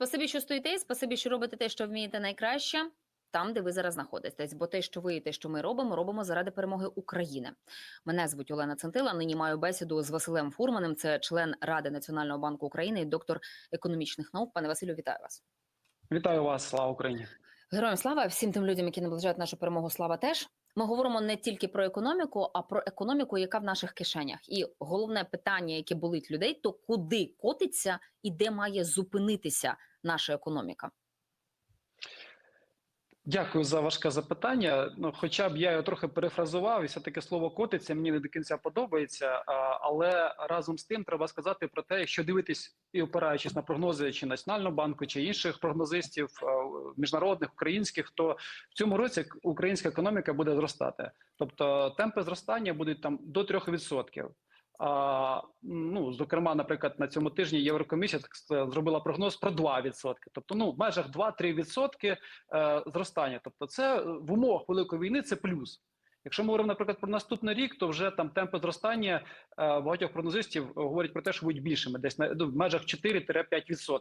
Спасибі, що стоїте, спасибі, що робите те, що вмієте найкраще. Там, де ви зараз знаходитесь, бо те, що ви і те, що ми робимо, робимо заради перемоги України. Мене звуть Олена Центила. Нині маю бесіду з Василем Фурманим. Це член Ради Національного банку України і доктор економічних наук. Пане Василю, вітаю вас. Вітаю вас, слава Україні. Героям слава всім тим людям, які наближають нашу перемогу. Слава теж. Ми говоримо не тільки про економіку, а про економіку, яка в наших кишенях. І головне питання, яке болить людей, то куди котиться і де має зупинитися наша економіка. Дякую за важке запитання. Ну, хоча б я його трохи перефразував, і все таки слово котиться мені не до кінця подобається. Але разом з тим треба сказати про те, якщо дивитись і опираючись на прогнози чи Національного банку, чи інших прогнозистів міжнародних українських, то в цьому році українська економіка буде зростати. Тобто темпи зростання будуть там до 3%. Ну, зокрема, наприклад, на цьому тижні Єврокомісія так зробила прогноз про 2%. Тобто, ну в межах 2-3% е, зростання. Тобто, це в умовах великої війни це плюс. Якщо ми говоримо, наприклад, про наступний рік, то вже там темпи зростання е, багатьох прогнозистів говорять про те, що будуть більшими, десь на ну, в межах 4-5%.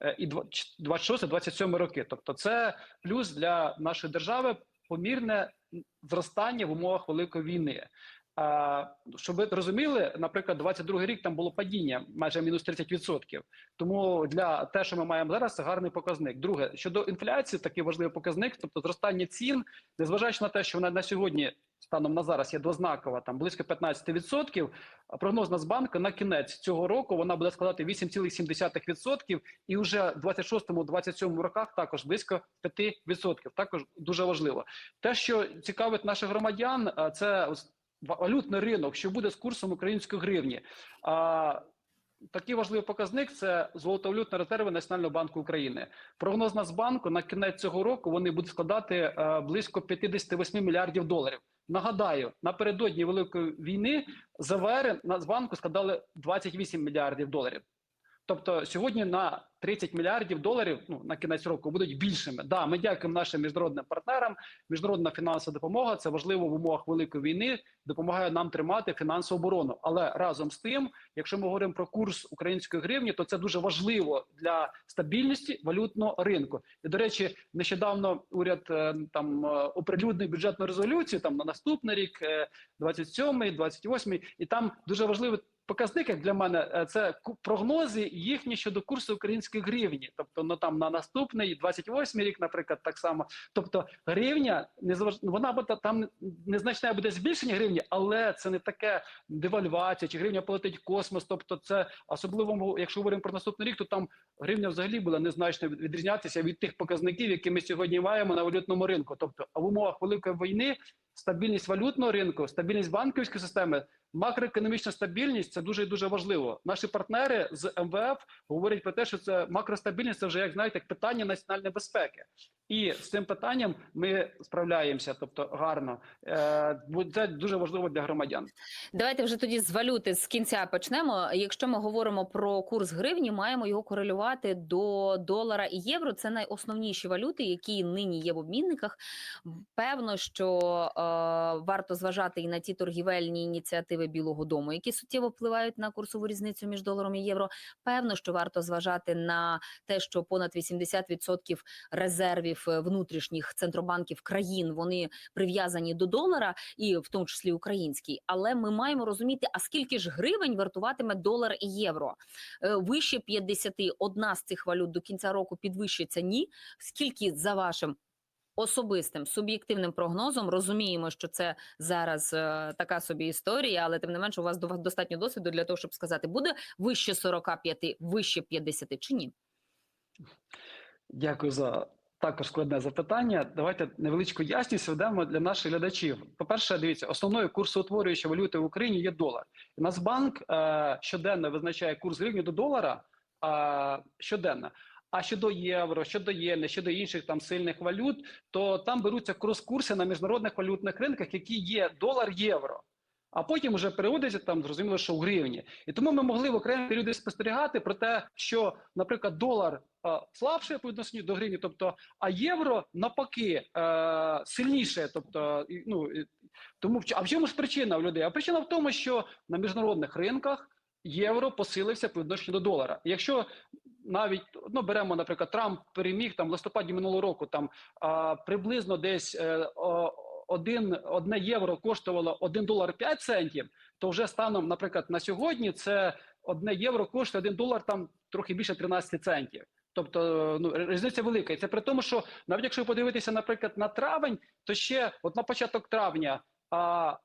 Е, і 26-27 роки. Тобто, це плюс для нашої держави помірне зростання в умовах великої війни. А, щоб ви розуміли, наприклад, 22 рік там було падіння майже мінус 30%. Тому для те, що ми маємо зараз, це гарний показник. Друге, щодо інфляції, такий важливий показник, тобто зростання цін, незважаючи на те, що вона на сьогодні станом на зараз є двознакова, там близько 15%, Прогноз Нацбанку на кінець цього року вона буде складати 8,7%, і вже в 26-27 роках також близько 5%. Також дуже важливо. Те, що цікавить наших громадян, це валютний ринок, що буде з курсом української гривні. А такий важливий показник це золотовалютні резерви Національного банку України. Прогноз Нацбанку на кінець цього року вони будуть складати а, близько 58 мільярдів доларів. Нагадаю, напередодні великої війни ЗВР Нацбанку складали 28 мільярдів доларів. Тобто сьогодні на 30 мільярдів доларів ну на кінець року будуть більшими. Да, ми дякуємо нашим міжнародним партнерам. Міжнародна фінансова допомога це важливо в умовах великої війни, допомагає нам тримати фінансову оборону. Але разом з тим, якщо ми говоримо про курс української гривні, то це дуже важливо для стабільності валютного ринку. І до речі, нещодавно уряд е, там е, оприлюднив бюджетну резолюцію там на наступний рік, 27-й, 28-й, і там дуже важливо показник, як для мене, е, це прогнози їхні щодо курсу української гривні. Тобто, ну там на наступний 28 рік, наприклад, так само. Тобто, гривня не заваж... вона буде там незначне буде збільшення гривні, але це не таке девальвація, чи гривня полетить в космос. Тобто, це особливо, якщо говоримо про наступний рік, то там гривня взагалі буде незначно відрізнятися від тих показників, які ми сьогодні маємо на валютному ринку. Тобто, а в умовах великої війни стабільність валютного ринку, стабільність банківської системи, макроекономічна стабільність це дуже і дуже важливо. Наші партнери з МВФ говорять про те, що це макростабільність це вже як знаєте питання національної безпеки, і з цим питанням ми справляємося, тобто гарно Е, це дуже важливо для громадян. Давайте вже тоді з валюти з кінця почнемо. Якщо ми говоримо про курс гривні, маємо його корелювати до долара і євро. Це найосновніші валюти, які нині є в обмінниках. Певно, що е, варто зважати і на ті торгівельні ініціативи Білого Дому, які суттєво впливають на курсову різницю між доларом і євро. Певно, що варто зважати на те, що понад 80% резервів внутрішніх центробанків країн вони прив'язані до долара, і в тому числі український. Але ми маємо розуміти, а скільки ж гривень вартуватиме долар і євро Е, вище 50 одна з цих валют до кінця року підвищиться ні. Скільки за вашим особистим суб'єктивним прогнозом розуміємо, що це зараз е, така собі історія, але тим не менше у вас до- достатньо досвіду для того, щоб сказати, буде вище 45, вище 50 чи ні? Дякую за також складне запитання. Давайте невеличку ясність ведемо для наших глядачів. По перше, дивіться, основною курсоутворюючою валютою в Україні є долар. Нацбанк е, щоденно визначає курс гривні до долара е, щоденно. А щодо євро, щодо єни, щодо інших там сильних валют, то там беруться крос-курси на міжнародних валютних ринках, які є долар-євро. А потім вже переводиться там, зрозуміло, що в гривні. І тому ми могли в окремі періоди спостерігати про те, що, наприклад, долар е, слабше по відношенню до гривні, тобто, а євро навпаки е, сильніше. Тобто, ну тому а в чому ж причина в людей? А причина в тому, що на міжнародних ринках євро посилився по відношенню до долара. Якщо навіть ну беремо, наприклад, Трамп переміг там в листопаді минулого року. Там а, приблизно десь е, один одне євро коштувало 1 долар 5 центів. То вже станом, наприклад, на сьогодні це одне євро коштує 1 долар там трохи більше 13 центів. Тобто ну різниця велика, і це при тому, що навіть якщо подивитися, наприклад, на травень, то ще от на початок травня а,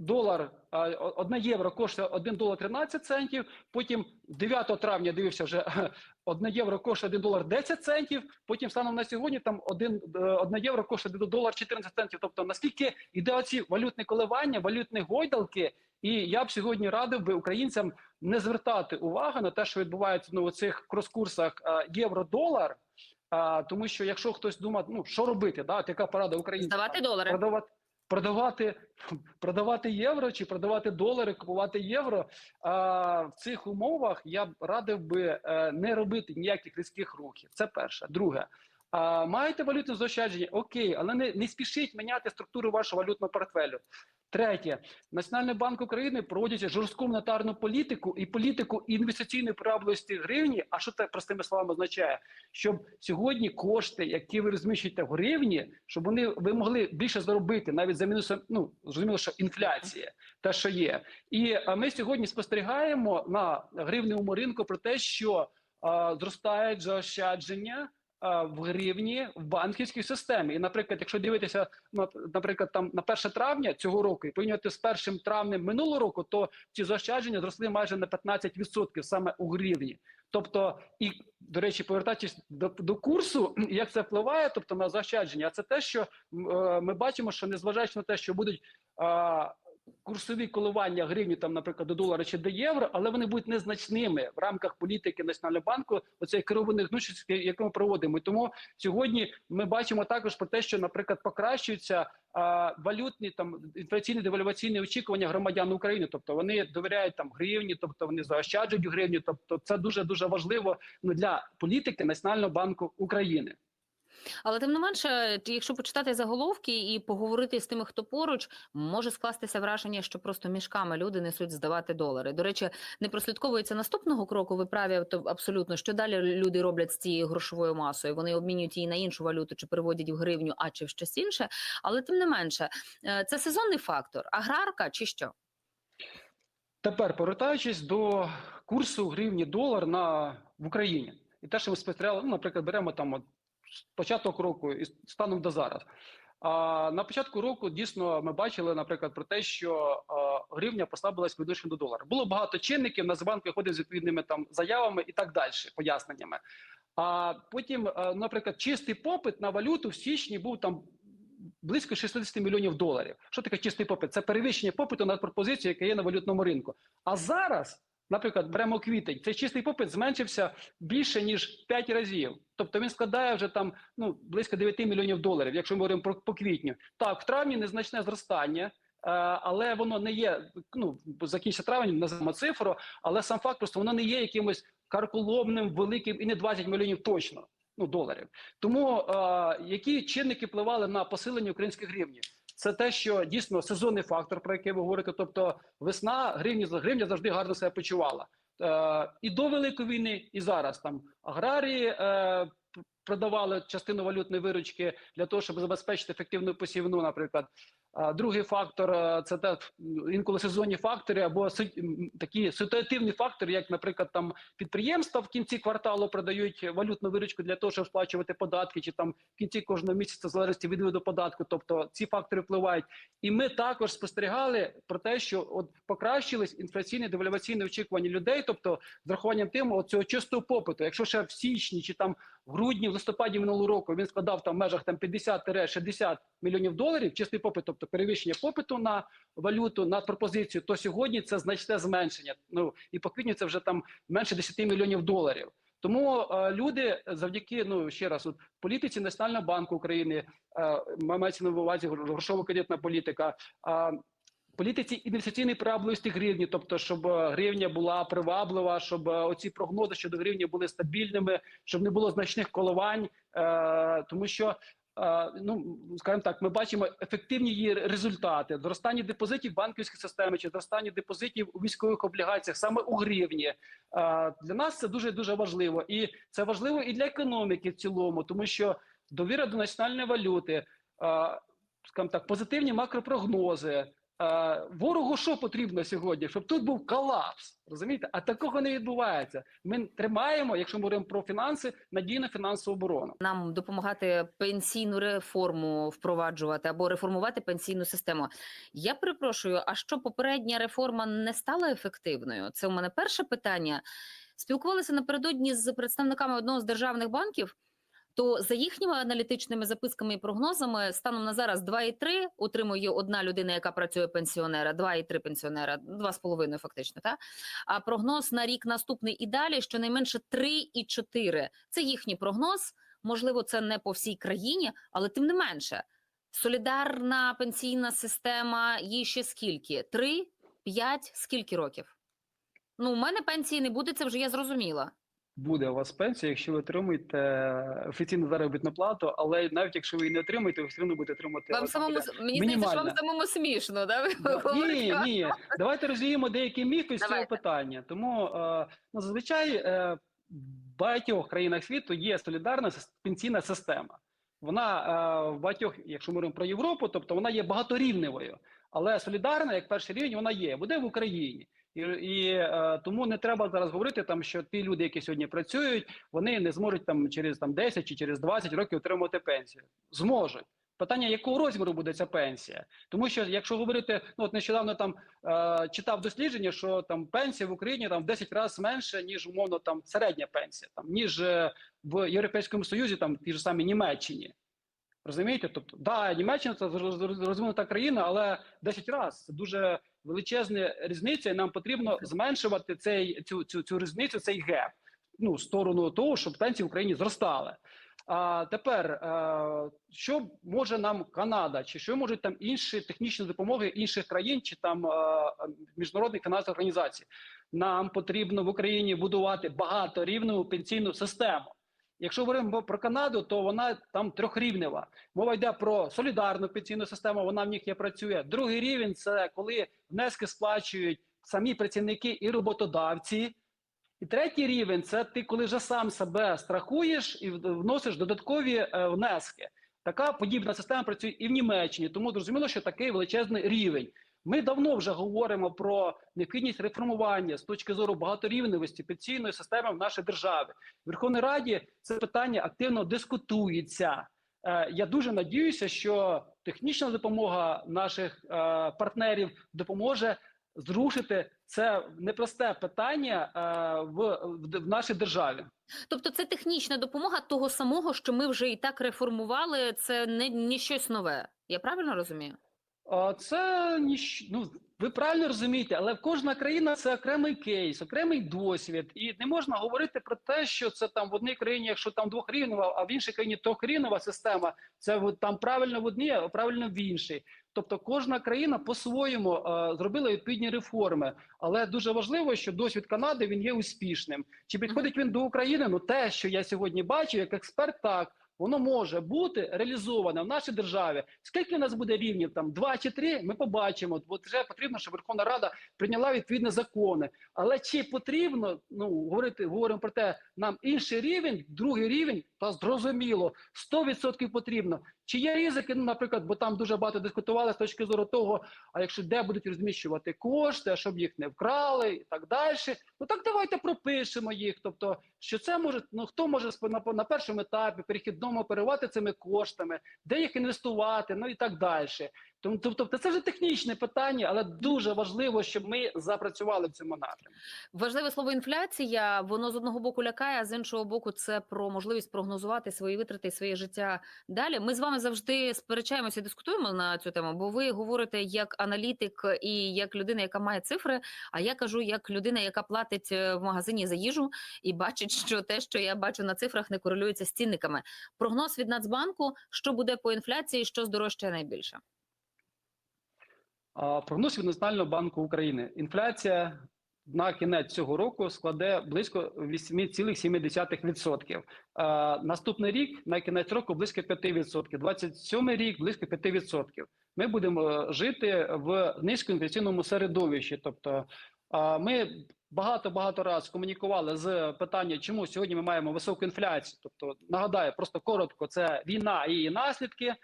долар, а, одне євро коштує 1 долар 13 центів. Потім 9 травня дивився вже одне євро коштує 1 долар 10 центів. Потім станом на сьогодні там 1, одне євро коштує 1 долар 14 центів. Тобто наскільки іде оці валютні коливання, валютні гойдалки. І я б сьогодні радив би українцям не звертати увагу на те, що відбувається ну, у цих крос-курсах євро-долар. А, тому що якщо хтось думає, ну що робити, да, от яка порада українцям? Здавати долари. продавати, продавати, продавати євро чи продавати долари, купувати євро. А, в цих умовах я б радив би е, не робити ніяких різких рухів. Це перше. Друге. А, маєте валютне заощадження? Окей, але не, не спішіть міняти структуру вашого валютного портфелю. Третє, Національний банк України проводить жорстку монетарну політику і політику інвестиційної привабливості гривні. А що це простими словами означає? Щоб сьогодні кошти, які ви розміщуєте в гривні, щоб вони ви могли більше заробити навіть за мінусом. Ну зрозуміло, що інфляція, те, що є, і ми сьогодні спостерігаємо на гривневому ринку про те, що а, зростають заощадження в гривні в банківській системі. І, наприклад, якщо дивитися на- наприклад, там на 1 травня цього року і порівнювати з 1 травнем минулого року, то ці заощадження зросли майже на 15% саме у гривні. Тобто, і до речі, повертаючись до, до курсу, як це впливає, тобто на заощадження, це те, що е, ми бачимо, що незважаючи на те, що будуть а, курсові коливання гривні, там, наприклад, до долара чи до євро, але вони будуть незначними в рамках політики Національного банку, оцей керованих гнучкості, яку ми проводимо. І тому сьогодні ми бачимо також про те, що, наприклад, покращуються а, валютні там інфляційні девальваційні очікування громадян України. Тобто вони довіряють там гривні, тобто вони заощаджують у гривні. Тобто, це дуже дуже важливо ну, для політики Національного банку України. Але тим не менше, якщо почитати заголовки і поговорити з тими, хто поруч, може скластися враження, що просто мішками люди несуть здавати долари. До речі, не прослідковується наступного кроку. Ви праві абсолютно, що далі люди роблять з цією грошовою масою. Вони обмінюють її на іншу валюту, чи переводять в гривню, а чи в щось інше. Але тим не менше, е, це сезонний фактор, аграрка чи що? Тепер повертаючись до курсу гривні долар на в Україні, і те, що ми спостерігали, ну, наприклад, беремо там початок року і станом до зараз. А на початку року дійсно ми бачили, наприклад, про те, що гривня послабилась по відношенню до долара. Було багато чинників. Нацбанк виходив з відповідними там заявами і так далі, поясненнями. А потім, наприклад, чистий попит на валюту в січні був там близько 60 мільйонів доларів. Що таке чистий попит? Це перевищення попиту на пропозицію, яка є на валютному ринку. А зараз, наприклад, беремо квітень, цей чистий попит зменшився більше ніж 5 разів. Тобто він складає вже там ну близько 9 мільйонів доларів, якщо ми говоримо про по квітню. Так, в травні незначне зростання. е, Але воно не є ну закінчиться травень, назвемо цифру, але сам факт просто воно не є якимось карколомним, великим і не 20 мільйонів точно ну доларів. Тому е, які чинники впливали на посилення української гривні? Це те, що дійсно сезонний фактор, про який ви говорите. Тобто, весна гривні гривня завжди гарно себе почувала. Е, і до великої війни, і зараз там аграрії е, продавали частину валютної виручки для того, щоб забезпечити ефективну посівну, наприклад. Другий фактор е, це те інколи сезонні фактори або такі ситуативні фактори, як, наприклад, там підприємства в кінці кварталу продають валютну виручку для того, щоб сплачувати податки, чи там в кінці кожного місяця в залежності від виду податку. Тобто ці фактори впливають. І ми також спостерігали про те, що от покращились інфляційні девальваційні очікування людей, тобто з рахуванням тим от цього чистого попиту. Якщо ще в січні чи там в грудні, в листопаді минулого року він складав там в межах там 50-60 мільйонів доларів, чистий попит, тобто перевищення попиту на валюту на пропозицію, то сьогодні це значне зменшення. Ну і по квітню це вже там менше 10 мільйонів доларів. Тому е, люди завдяки ну ще раз от політиці Національного банку України е, мається на увазі грошово кредитна політика. Е, Політиці інвестиційної привабливості гривні, тобто, щоб е, гривня була приваблива, щоб е, оці прогнози щодо гривні були стабільними, щоб не було значних коливань, е, тому що е, ну скажімо так, ми бачимо ефективні її результати, зростання депозитів банківської системи чи зростання депозитів у військових облігаціях саме у гривні. Для нас це дуже дуже важливо, і це важливо і для економіки в цілому, тому що довіра до національної валюти, скажімо так, позитивні макропрогнози. Е, Ворогу що потрібно сьогодні, щоб тут був колапс, розумієте? А такого не відбувається. Ми тримаємо, якщо ми говоримо про фінанси, надійну фінансову оборону. Нам допомагати пенсійну реформу впроваджувати або реформувати пенсійну систему. Я перепрошую, а що попередня реформа не стала ефективною? Це у мене перше питання. Спілкувалися напередодні з представниками одного з державних банків. То за їхніми аналітичними записками і прогнозами станом на зараз 2,3 отримує одна людина, яка працює пенсіонера, 2,3 пенсіонера, 2,5 фактично. Та а прогноз на рік наступний і далі щонайменше 3,4. Це їхній прогноз. Можливо, це не по всій країні, але тим не менше, солідарна пенсійна система їй ще скільки? Три, п'ять, скільки років? Ну, у мене пенсії не буде, це вже я зрозуміла. Буде у вас пенсія, якщо ви отримуєте офіційну заробітну плату, але навіть якщо ви її не отримаєте, ви все одно будете отримати. Вам самому мені здається, що вам самому смішно, да? Ви Да. Ні, ні, давайте розвіємо деякі міфи з цього питання. Тому е, ну, зазвичай е, в багатьох країнах світу є солідарна пенсійна система. Вона е, в багатьох, якщо ми говоримо про Європу, тобто вона є багаторівневою, але солідарна, як перший рівень, вона є, буде в Україні. І, і е, тому не треба зараз говорити, там, що ті люди, які сьогодні працюють, вони не зможуть там через там 10 чи через 20 років отримувати пенсію. Зможуть. Питання, якого розміру буде ця пенсія? Тому що якщо говорити, ну от нещодавно там е, читав дослідження, що там пенсія в Україні там в 10 разів менше, ніж умовно там середня пенсія, там ніж е, в Європейському Союзі, там ті ж самі Німеччині. Розумієте? Тобто, да, Німеччина це розвинута країна, але 10 разів це дуже величезна різниця, і нам потрібно зменшувати цей цю, цю, цю різницю, цей геп, ну в сторону того, щоб пенсії в Україні зростали. А тепер е, що може нам Канада, чи що можуть там інші технічні допомоги інших країн, чи там е, міжнародних фінансових організацій? Нам потрібно в Україні будувати багаторівну пенсійну систему. Якщо говоримо про Канаду, то вона там трьохрівнева. Мова йде про солідарну пенсійну систему. Вона в них є працює. Другий рівень це коли внески сплачують самі працівники і роботодавці. І третій рівень це ти, коли вже сам себе страхуєш і вносиш додаткові е, внески. Така подібна система працює і в Німеччині, тому зрозуміло, що такий величезний рівень. Ми давно вже говоримо про необхідність реформування з точки зору багаторівневості пенсійної системи в нашій державі. В Верховній Раді це питання активно дискутується. Е, Я дуже надіюся, що технічна допомога наших е, партнерів допоможе зрушити це непросте питання е, в, нашій державі. Тобто це технічна допомога того самого, що ми вже і так реформували, це не, не щось нове. Я правильно розумію? Це ну, ви правильно розумієте, але кожна країна це окремий кейс, окремий досвід, і не можна говорити про те, що це там в одній країні, якщо там двохрівнева, а в іншій країні трьохрівнева система, це там правильно в одній, а правильно в іншій. Тобто кожна країна по-своєму зробила відповідні реформи, але дуже важливо, що досвід Канади він є успішним. Чи підходить він до України? Ну те, що я сьогодні бачу, як експерт, так воно може бути реалізоване в нашій державі. Скільки в нас буде рівнів? Там два чи три? Ми побачимо. Бо вже потрібно, щоб Верховна Рада прийняла відповідні закони. Але чи потрібно ну говорити, говоримо про те, нам інший рівень, другий рівень, та зрозуміло, 100% потрібно. Чи є ризики, ну, наприклад, бо там дуже багато дискутували з точки зору того, а якщо де будуть розміщувати кошти, а щоб їх не вкрали і так далі. Ну так давайте пропишемо їх. Тобто, що це може, ну хто може на, на першому етапі перехідному оперувати цими коштами, де їх інвестувати, ну і так далі. Тому тобто, це вже технічне питання, але дуже важливо, щоб ми запрацювали в цьому напрямку. Важливе слово інфляція. Воно з одного боку лякає, а з іншого боку, це про можливість прогнозувати свої витрати і своє життя далі. Ми з вами завжди сперечаємося, дискутуємо на цю тему, бо ви говорите як аналітик і як людина, яка має цифри. А я кажу як людина, яка платить е, в магазині за їжу і бачить, що те, що я бачу на цифрах, не корелюється з цінниками. Прогноз від Нацбанку, що буде по інфляції, що здорожчає найбільше. Прогноз від Національного банку України. Інфляція на кінець цього року складе близько 8,7%. Е, наступний рік на кінець року близько 5%. 27 рік близько 5%. Ми будемо жити в низькоінфляційному середовищі. Тобто, ми багато багато раз комунікували з питання, чому сьогодні ми маємо високу інфляцію. Тобто, нагадаю, просто коротко, це війна і її наслідки,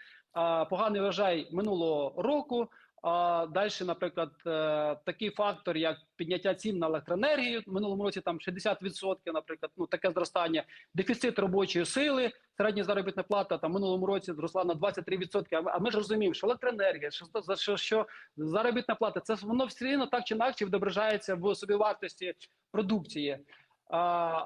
поганий врожай минулого року. А далі, наприклад, е, такий фактор, як підняття цін на електроенергію в минулому році там 60%, наприклад, ну таке зростання, дефіцит робочої сили, середня заробітна плата там минулому році зросла на 23%. А ми, ж розуміємо, що електроенергія, що, що, що заробітна плата, це воно все рівно так чи інакше відображається в собівартості продукції. А,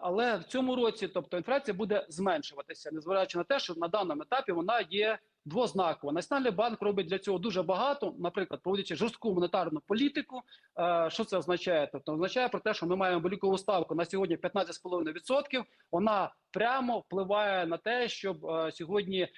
але в цьому році, тобто, інфляція буде зменшуватися, незважаючи на те, що на даному етапі вона є двознакова. Національний банк робить для цього дуже багато, наприклад, проводячи жорстку монетарну політику. Е, що це означає? Тобто означає про те, що ми маємо великову ставку на сьогодні 15,5%. Вона прямо впливає на те, щоб е, сьогодні е,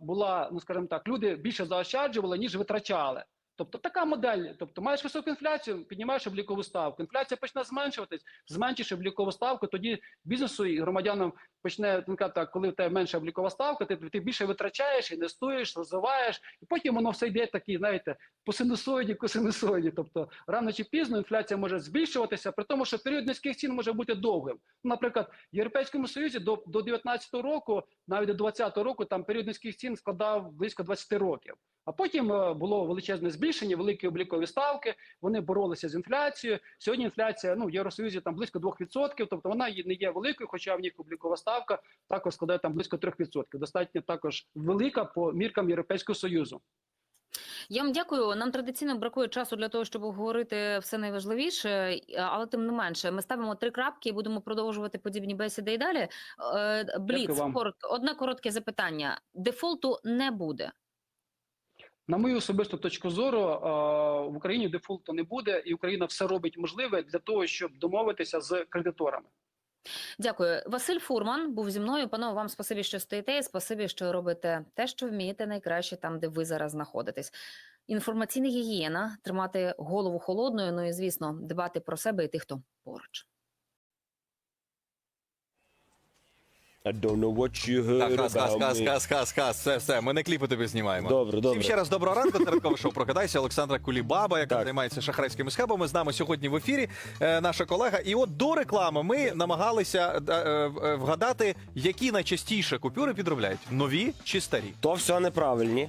була, ну скажімо так, люди більше заощаджували ніж витрачали. Тобто така модель, тобто маєш високу інфляцію, піднімаєш облікову ставку. Інфляція почне зменшуватись, зменшиш облікову ставку, тоді бізнесу і громадянам почне так, коли в тебе менша облікова ставка, ти, ти більше витрачаєш, інвестуєш, розвиваєш, і потім воно все йде такі, знаєте, по синусоїді, по синусоїді. Тобто рано чи пізно інфляція може збільшуватися, при тому, що період низьких цін може бути довгим. Ну, Наприклад, в Європейському Союзі до, до 19 року, навіть до 20 року, там період низьких цін складав близько 20 років. А потім е, було величезне збільшення, великі облікові ставки. Вони боролися з інфляцією. Сьогодні інфляція ну в Євросоюзі там близько 2%, тобто вона не є великою, хоча в них облікова ставка також складає там близько 3%. Достатньо також велика по міркам Європейського союзу. Я вам дякую. Нам традиційно бракує часу для того, щоб обговорити все найважливіше, але тим не менше, ми ставимо три крапки і будемо продовжувати подібні беседи і далі. Е, Бліц, коротко, одне коротке запитання: дефолту не буде. На мою особисту точку зору, е, в Україні дефолту не буде, і Україна все робить можливе для того, щоб домовитися з кредиторами. Дякую. Василь Фурман був зі мною. Панове, вам спасибі, що стоїте. і Спасибі, що робите те, що вмієте найкраще там, де ви зараз знаходитесь. Інформаційна гігієна, тримати голову холодною. Ну і звісно, дбати про себе і тих, хто поруч. I don't know what you heard Так, хас, хас, about хас, me. хас, хас, хас, все, все, ми не кліпи тобі знімаємо. Добре, добре. Всім ще раз доброго ранку. Це ранкове шоу «Прокидайся». Олександра Кулібаба, яка Так. займається шахрайськими схемами. З нами сьогодні в ефірі е, наша колега. І от до реклами ми намагалися е, е, е, вгадати, які найчастіше купюри підробляють: нові чи старі. То все неправильні.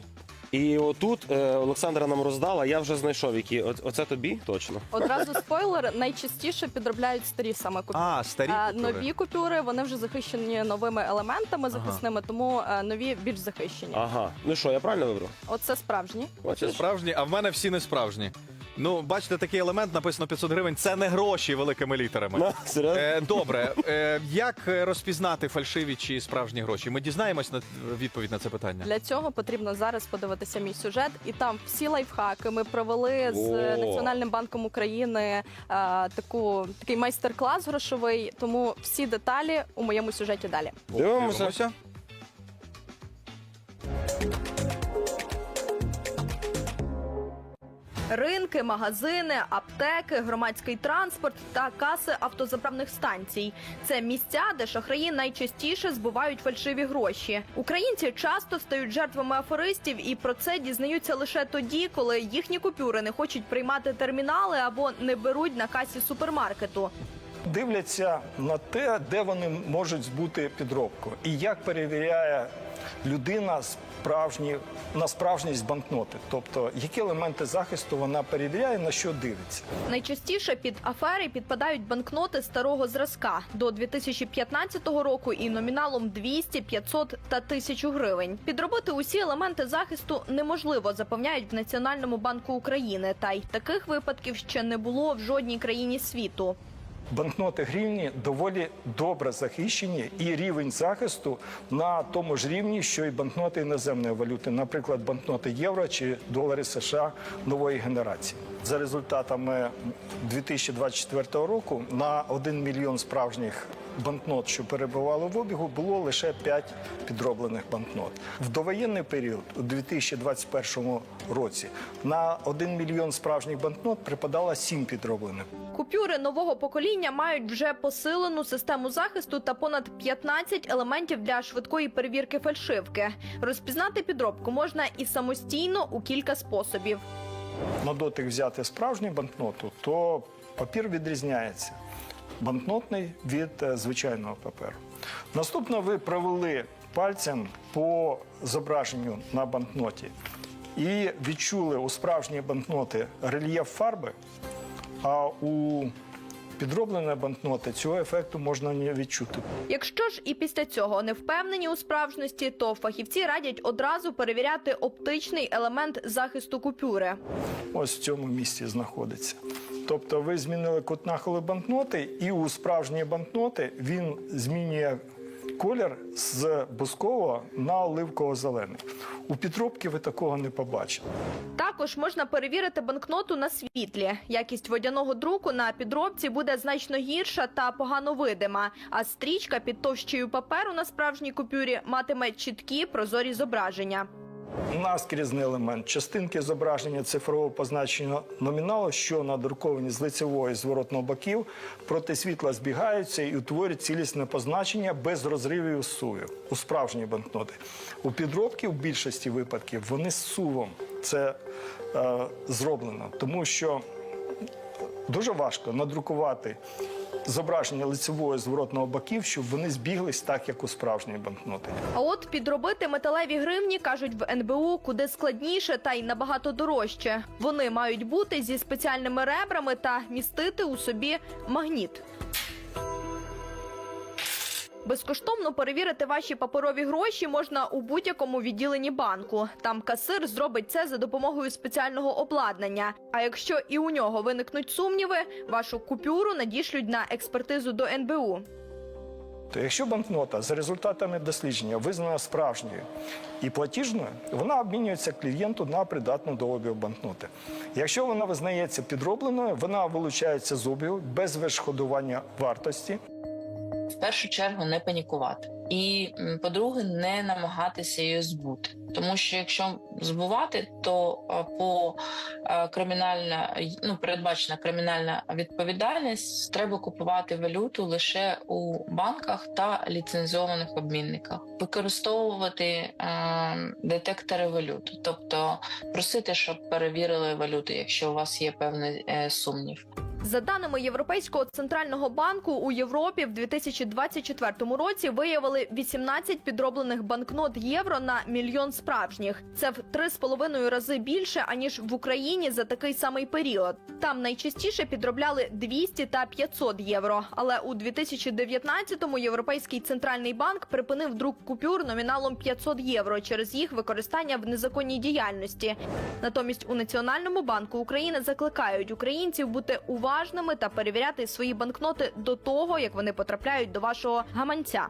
І отут е, Олександра нам роздала, я вже знайшов які. О- Оце тобі точно. Одразу спойлер, найчастіше підробляють старі саме купюри. А, старі Е, купюри. нові купюри вони вже захищені новими елементами захисними, тому е, нові більш захищені. Ага. Ну що, я правильно вибрав? Оце справжні. Оце Бачиш? справжні, а в мене всі не справжні. Ну, бачите, такий елемент написано 500 гривень. Це не гроші великими літерами. Серйозно? Е, добре, е, як е, розпізнати фальшиві чи справжні гроші? Ми дізнаємось на відповідь на це питання. Для цього потрібно зараз подивитися мій сюжет, і там всі лайфхаки ми провели з О. Національним банком України е, таку такий майстер-клас грошовий. Тому всі деталі у моєму сюжеті далі. Дивимося. Ринки, магазини, аптеки, громадський транспорт та каси автозаправних станцій це місця, де шахраї найчастіше збувають фальшиві гроші. Українці часто стають жертвами афористів і про це дізнаються лише тоді, коли їхні купюри не хочуть приймати термінали або не беруть на касі супермаркету. Дивляться на те, де вони можуть збути підробку, і як перевіряє людина справжні на справжність банкноти, тобто які елементи захисту вона перевіряє, на що дивиться. Найчастіше під афери підпадають банкноти старого зразка до 2015 року і номіналом 200, 500 та 1000 гривень. Підробити усі елементи захисту неможливо, запевняють в Національному банку України. Та й таких випадків ще не було в жодній країні світу. Банкноти гривні доволі добре захищені, і рівень захисту на тому ж рівні, що й банкноти іноземної валюти, наприклад, банкноти євро чи долари США нової генерації. За результатами 2024 року на 1 мільйон справжніх банкнот, що перебували в обігу, було лише 5 підроблених банкнот. В довоєнний період у 2021 році на 1 мільйон справжніх банкнот припадало 7 підроблених. Купюри нового покоління мають вже посилену систему захисту та понад 15 елементів для швидкої перевірки фальшивки. Розпізнати підробку можна і самостійно у кілька способів. На дотик взяти справжню банкноту, то папір відрізняється. Банкнотний від е, звичайного паперу. Наступно ви провели пальцем по зображенню на банкноті і відчули у справжній банкноти рельєф фарби, а у підробленої банкноти цього ефекту можна не відчути. Якщо ж і після цього не впевнені у справжності, то фахівці радять одразу перевіряти оптичний елемент захисту купюри. ось в цьому місці знаходиться. Тобто ви змінили кут нахилу банкноти, і у справжні банкноти він змінює колір з бускового на оливково-зелений. У підробки ви такого не побачите. Також можна перевірити банкноту на світлі. Якість водяного друку на підробці буде значно гірша та погано видима. А стрічка під товщею паперу на справжній купюрі матиме чіткі прозорі зображення. Наскрізний елемент частинки зображення цифрового позначення номіналу, що надруковані з лицевого і зворотного боків, проти світла збігаються і утворюють цілісне позначення без розривів сувів у справжній банкноти. У підробки в більшості випадків вони з сувом це е, зроблено, тому що дуже важко надрукувати зображення лицевого зворотного боків, щоб вони збіглись так, як у справжньої банкноти. А от підробити металеві гривні кажуть в НБУ куди складніше та й набагато дорожче. Вони мають бути зі спеціальними ребрами та містити у собі магніт. Безкоштовно перевірити ваші паперові гроші можна у будь-якому відділенні банку. Там касир зробить це за допомогою спеціального обладнання. А якщо і у нього виникнуть сумніви, вашу купюру надішлють на експертизу до НБУ. То якщо банкнота за результатами дослідження визнана справжньою і платіжною, вона обмінюється клієнту на придатну до обігу банкноти. Якщо вона визнається підробленою, вона вилучається з обігу без відшкодування вартості. В першу чергу не панікувати. І по-друге, не намагатися її збути. Тому що якщо збувати, то по кримінальна ну передбачена кримінальна відповідальність, треба купувати валюту лише у банках та ліцензованих обмінниках, використовувати е, детектори валют, тобто просити, щоб перевірили валюту, якщо у вас є певний е, сумнів. За даними Європейського центрального банку, у Європі в 2024 році виявили 18 підроблених банкнот євро на мільйон справжніх. Це в 3,5 рази більше аніж в Україні за такий самий період. Там найчастіше підробляли 200 та 500 євро. Але у 2019-му Європейський центральний банк припинив друк купюр номіналом 500 євро через їх використання в незаконній діяльності. Натомість у Національному банку України закликають українців бути уважними та перевіряти свої банкноти до того, як вони потрапляють до вашого гаманця.